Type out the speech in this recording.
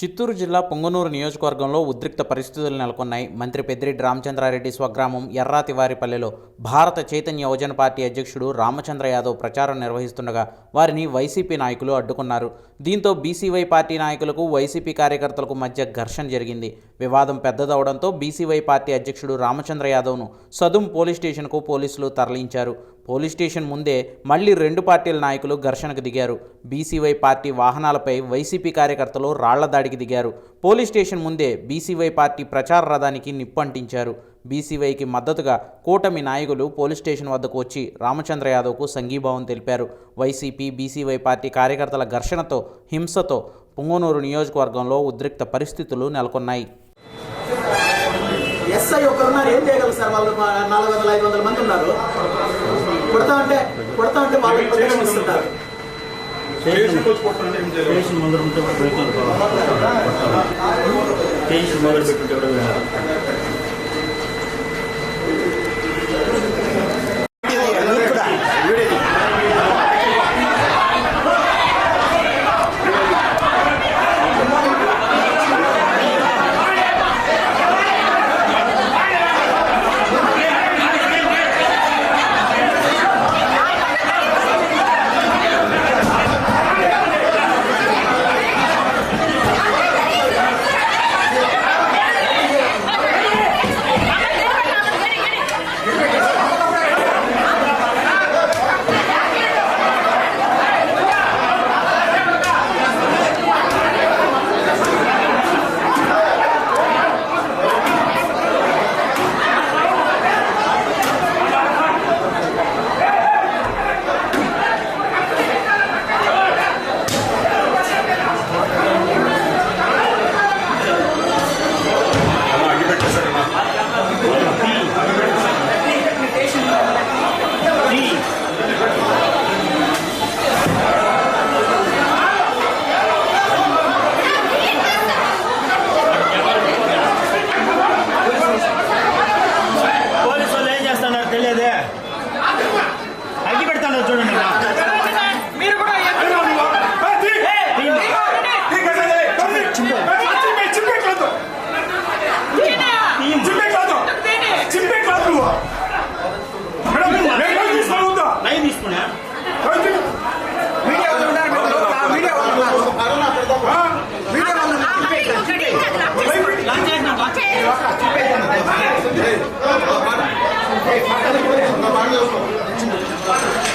చిత్తూరు జిల్లా పొంగనూరు నియోజకవర్గంలో ఉద్రిక్త పరిస్థితులు నెలకొన్నాయి. మంత్రి పెద్దిరెడ్డి రామచంద్రారెడ్డి స్వగ్రామం ఎర్రాతివారిపల్లెలో భారత చైతన్య యువజన పార్టీ అధ్యక్షుడు రామచంద్ర యాదవ్ ప్రచారం నిర్వహిస్తుండగా వారిని వైసీపీ నాయకులు అడ్డుకున్నారు. దీంతో బీసీవై పార్టీ నాయకులకు వైసీపీ కార్యకర్తలకు మధ్య ఘర్షణ జరిగింది. వివాదం పెద్దదవడంతో బీసీవై పార్టీ అధ్యక్షుడు రామచంద్ర యాదవ్ను సదుం పోలీస్ స్టేషన్కు పోలీసులు తరలించారు. పోలీస్ స్టేషన్ ముందే మళ్ళీ రెండు పార్టీల నాయకులు ఘర్షణకు దిగారు. బీసీవై పార్టీ వాహనాలపై వైసీపీ కార్యకర్తలు రాళ్ళ దాడికి దిగారు. పోలీస్ స్టేషన్ ముందే బీసీవై పార్టీ ప్రచార రథానికి నిప్పంటించారు. బీసీవైకి మద్దతుగా కూటమి నాయకులు పోలీస్ స్టేషన్ వద్దకు వచ్చి రామచంద్ర యాదవ్కు సంఘీభావం తెలిపారు. వైసీపీ బీసీవై పార్టీ కార్యకర్తల ఘర్షణతో హింసతో పుంగనూరు నియోజకవర్గంలో ఉద్రిక్త పరిస్థితులు నెలకొన్నాయి. ఎస్ఐ ఒకరున్నారు ఏం చేయగలరు సార్ వాళ్ళు? నాలుగు వందల ఐదు వందల మంది ఉన్నారు. కొడతా ఉంటే కొడతా ఉంటే వాళ్ళు ప్రొటెక్షన్ మొదలు కూడా 아니었어.